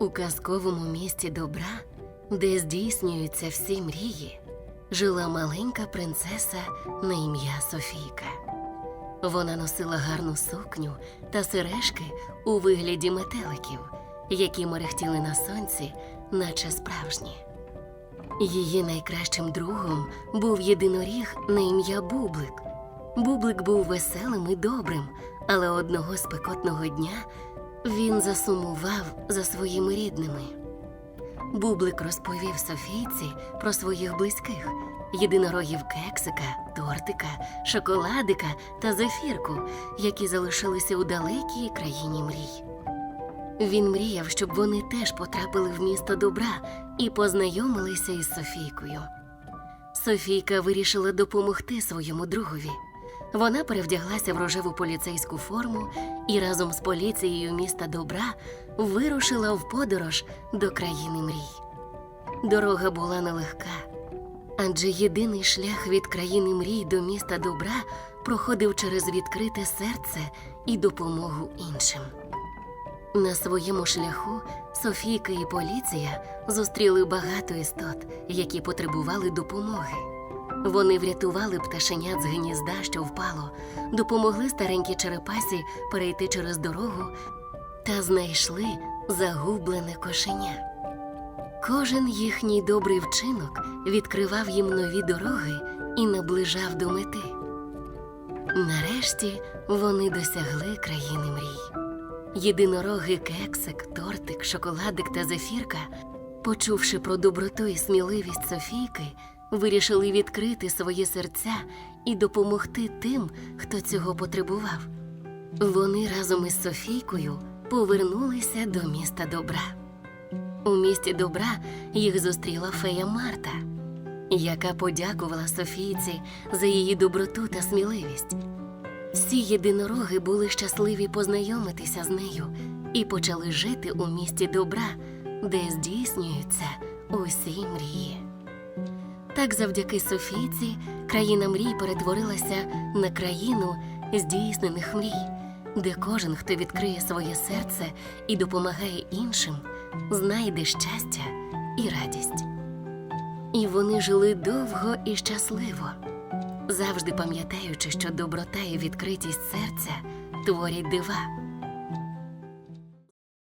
У казковому місті добра, де здійснюються всі мрії, жила маленька принцеса на ім'я Софійка. Вона носила гарну сукню та сережки у вигляді метеликів, які мерехтіли на сонці, наче справжні. Її найкращим другом був єдиноріг на ім'я Бублик. Бублик був веселим і добрим, але одного спекотного дня він засумував за своїми рідними. Бублик розповів Софійці про своїх близьких єдинорогів кексика, тортика, шоколадика та зефірку, які залишилися у далекій країні мрій. Він мріяв, щоб вони теж потрапили в місто добра і познайомилися із Софійкою. Софійка вирішила допомогти своєму другові. Вона перевдяглася в рожеву поліцейську форму і разом з поліцією міста добра вирушила в подорож до країни мрій. Дорога була нелегка, адже єдиний шлях від країни мрій до міста добра проходив через відкрите серце і допомогу іншим. На своєму шляху Софійка і поліція зустріли багато істот, які потребували допомоги. Вони врятували пташенят з гнізда, що впало, допомогли старенькій черепасі перейти через дорогу та знайшли загублене кошеня. Кожен їхній добрий вчинок відкривав їм нові дороги і наближав до мети. Нарешті вони досягли країни мрій. Єдинороги кексик, тортик, шоколадик та зефірка, почувши про доброту і сміливість Софійки, вирішили відкрити свої серця і допомогти тим, хто цього потребував. Вони разом із Софійкою повернулися до міста добра. У місті добра їх зустріла фея Марта, яка подякувала Софійці за її доброту та сміливість. Всі єдинороги були щасливі познайомитися з нею і почали жити у місті добра, де здійснюються усі мрії. Так, завдяки Софійці, країна мрій перетворилася на країну здійснених мрій, де кожен, хто відкриє своє серце і допомагає іншим, знайде щастя і радість. І вони жили довго і щасливо завжди пам'ятаючи, що доброта і відкритість серця творять дива.